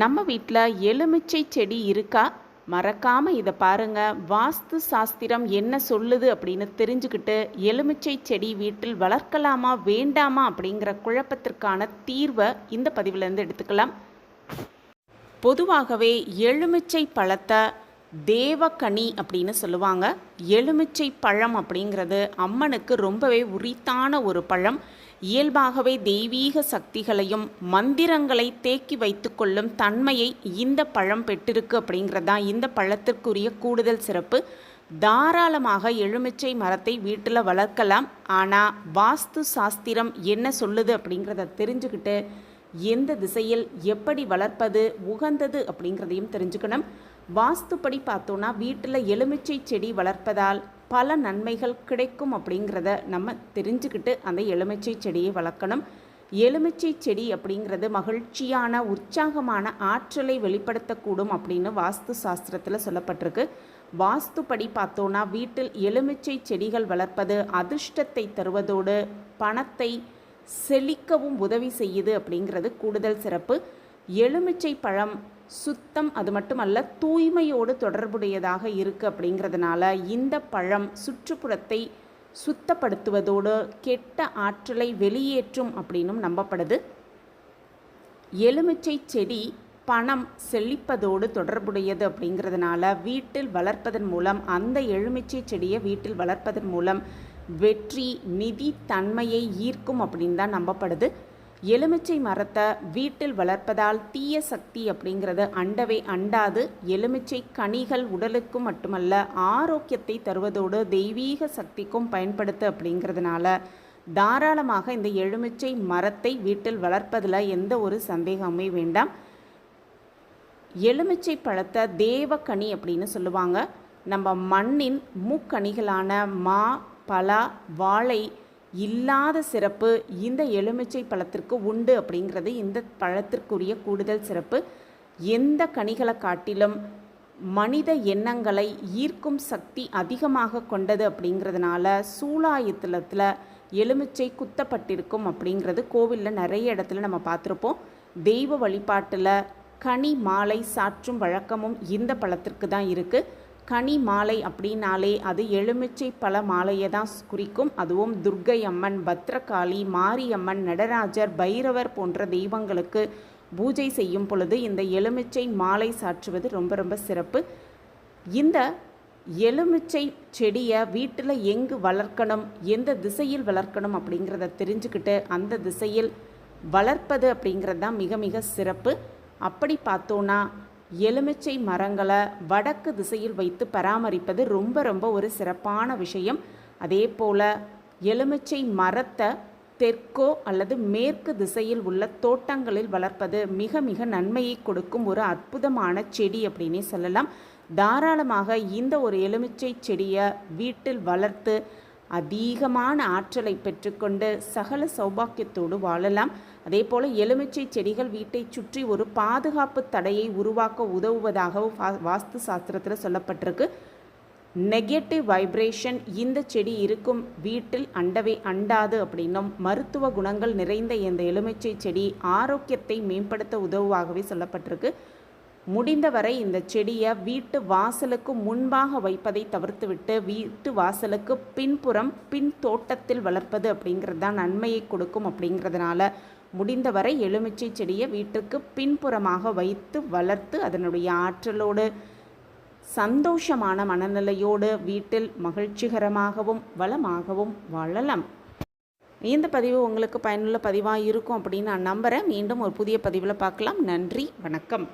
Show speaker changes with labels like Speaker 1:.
Speaker 1: நம்ம வீட்டில் எலுமிச்சை செடி இருக்கா? மறக்காமல் இதை பாருங்கள் வாஸ்து சாஸ்திரம் என்ன சொல்லுது அப்படின்னு தெரிஞ்சுக்கிட்டு எலுமிச்சை செடி வீட்டில் வளர்க்கலாமா வேண்டாமா அப்படிங்கிற குழப்பத்திற்கான தீர்வை இந்த பதிவிலேருந்து எடுத்துக்கலாம். பொதுவாகவே எலுமிச்சை பழத்தை தேவக்கனி அப்படின்னு சொல்லுவாங்க. எலுமிச்சை பழம் அப்படிங்கிறது அம்மனுக்கு ரொம்பவே உரித்தான ஒரு பழம். இயல்பாகவே தெய்வீக சக்திகளையும் மந்திரங்களை தேக்கி வைத்துக்கொள்ளும் தன்மையை இந்த பழம் பெற்றிருக்கு அப்படிங்கிறது தான் இந்த பழத்திற்குரிய கூடுதல் சிறப்பு. தாராளமாக எலுமிச்சை மரத்தை வீட்டில் வளர்க்கலாம். ஆனால் வாஸ்து சாஸ்திரம் என்ன சொல்லுது அப்படிங்கிறத தெரிஞ்சுக்கிட்டு எந்த திசையில் எப்படி வளர்ப்பது உகந்தது அப்படிங்கிறதையும் தெரிஞ்சுக்கணும். வாஸ்துப்படி பார்த்தோன்னா வீட்டில் எலுமிச்சை செடி வளர்ப்பதால் பல நன்மைகள் கிடைக்கும் அப்படிங்கிறத நம்ம தெரிஞ்சுக்கிட்டு அந்த எலுமிச்சை செடியை வளர்க்கணும். எலுமிச்சை செடி அப்படிங்கிறது மகிழ்ச்சியான உற்சாகமான ஆற்றலை வெளிப்படுத்தக்கூடும் அப்படின்னு வாஸ்து சாஸ்திரத்தில் சொல்லப்பட்டிருக்கு. வாஸ்துப்படி பார்த்தோன்னா வீட்டில் எலுமிச்சை செடிகள் வளர்ப்பது அதிர்ஷ்டத்தை தருவதோடு பணத்தை செழிக்கவும் உதவி செய்யுது அப்படிங்கிறது கூடுதல் சிறப்பு. எலுமிச்சை பழம் சுத்தம் அது மட்டுமல்ல தூய்மையோடு தொடர்புடையதாக இருக்குது அப்படிங்கிறதுனால இந்த பழம் சுற்றுப்புறத்தை சுத்தப்படுத்துவதோடு கெட்ட ஆற்றலை வெளியேற்றும் அப்படின்னும் நம்பப்படுது. எலுமிச்சை செடி பணம் செழிப்பதோடு தொடர்புடையது அப்படிங்கிறதுனால வீட்டில் வளர்ப்பதன் மூலம் அந்த எலுமிச்சை செடியை வீட்டில் வளர்ப்பதன் மூலம் வெற்றி நிதி தன்மையை ஈர்க்கும் அப்படின்னு தான் நம்பப்படுது. எலுமிச்சை மரத்தை வீட்டில் வளர்ப்பதால் தீய சக்தி அப்படிங்கிறது அண்டவே அண்டாது. எலுமிச்சை கனிகள் உடலுக்கு மட்டுமல்ல ஆரோக்கியத்தை தருவதோடு தெய்வீக சக்திக்கும் பயன்படுத்து அப்படிங்கிறதுனால தாராளமாக இந்த எலுமிச்சை மரத்தை வீட்டில் வளர்ப்பதில் எந்த ஒரு சந்தேகமே வேண்டாம். எலுமிச்சை பழத்தை தேவக்கனி அப்படின்னு சொல்லுவாங்க. நம்ம மண்ணின் மூக்கனிகளான மா பலா வாழை இல்லாத சிறப்பு இந்த எலுமிச்சை பழத்திற்கு உண்டு அப்படிங்கிறது இந்த பழத்திற்குரிய கூடுதல் சிறப்பு. எந்த கனிகளை காட்டிலும் மனித எண்ணங்களை ஈர்க்கும் சக்தி அதிகமாக கொண்டது அப்படிங்கிறதுனால சூளாயுத்தலத்தில் எலுமிச்சை குத்தப்பட்டிருக்கும் அப்படிங்கிறது கோவிலில் நிறைய இடத்துல நம்ம பார்த்துருப்போம். தெய்வ வழிபாட்டில் கனி மாலை சாற்றும் வழக்கமும் இந்த பழத்திற்கு தான் இருக்குது கனி மாலை அப்படின்னாலே அது எலுமிச்சை பழ மாலையை தான் குறிக்கும். அதுவும் துர்க்கை அம்மன் பத்ரகாளி மாரியம்மன் நடராஜர் பைரவர் போன்ற தெய்வங்களுக்கு பூஜை செய்யும் பொழுது இந்த எலுமிச்சை மாலை சாற்றுவது ரொம்ப ரொம்ப சிறப்பு. இந்த எலுமிச்சை செடியை வீட்டில் எங்கு வளர்க்கணும் எந்த திசையில் வளர்க்கணும் அப்படிங்கிறத தெரிஞ்சுக்கிட்டு அந்த திசையில் வளர்ப்பது அப்படிங்கிறது தான் மிக மிக சிறப்பு. அப்படி பார்த்தோன்னா எலுமிச்சை மரங்களை வடக்கு திசையில் வைத்து பராமரிப்பது ரொம்ப ரொம்ப ஒரு சிறப்பான விஷயம். அதே போல் எலுமிச்சை மரத்தை தெற்கோ அல்லது மேற்கு திசையில் உள்ள தோட்டங்களில் வளர்ப்பது மிக மிக நன்மையை கொடுக்கும் ஒரு அற்புதமான செடி அப்படின்னே சொல்லலாம். தாராளமாக இந்த ஒரு எலுமிச்சை செடியை வீட்டில் வளர்த்து அதிகமான ஆற்றலை பெற்றுக்கொண்டு சகல சௌபாக்கியத்தோடு வாழலாம். அதே போல் எலுமிச்சை செடிகள் வீட்டை சுற்றி ஒரு பாதுகாப்பு தடையை உருவாக்க உதவுவதாகவும் வாஸ்து சாஸ்திரத்தில் சொல்லப்பட்டிருக்கு. நெகட்டிவ் வைப்ரேஷன் இந்த செடி இருக்கும் வீட்டில் அண்டவே அண்டாது அப்படின்னும் மருத்துவ குணங்கள் நிறைந்த இந்த எலுமிச்சை செடி ஆரோக்கியத்தை மேம்படுத்த உதவுவாகவே சொல்லப்பட்டிருக்கு. முடிந்தவரை இந்த செடியை வீட்டு வாசலுக்கு முன்பாக வைப்பதை தவிர்த்துவிட்டு வீட்டு வாசலுக்கு பின்புறம் பின் தோட்டத்தில் வளர்ப்பது அப்படிங்கிறது தான் நன்மையை கொடுக்கும் அப்படிங்கிறதுனால முடிந்தவரை எலுமிச்சை செடியை வீட்டுக்கு பின்புறமாக வைத்து வளர்த்து அதனுடைய ஆற்றலோடு சந்தோஷமான மனநிலையோடு வீட்டில் மகிழ்ச்சிகரமாகவும் வளமாகவும் வாழலாம். இந்த பதிவு உங்களுக்கு பயனுள்ள பதிவாக இருக்கும் அப்படின்னு நான் நம்புகிறேன் மீண்டும் ஒரு புதிய பதிவில் பார்க்கலாம். நன்றி வணக்கம்.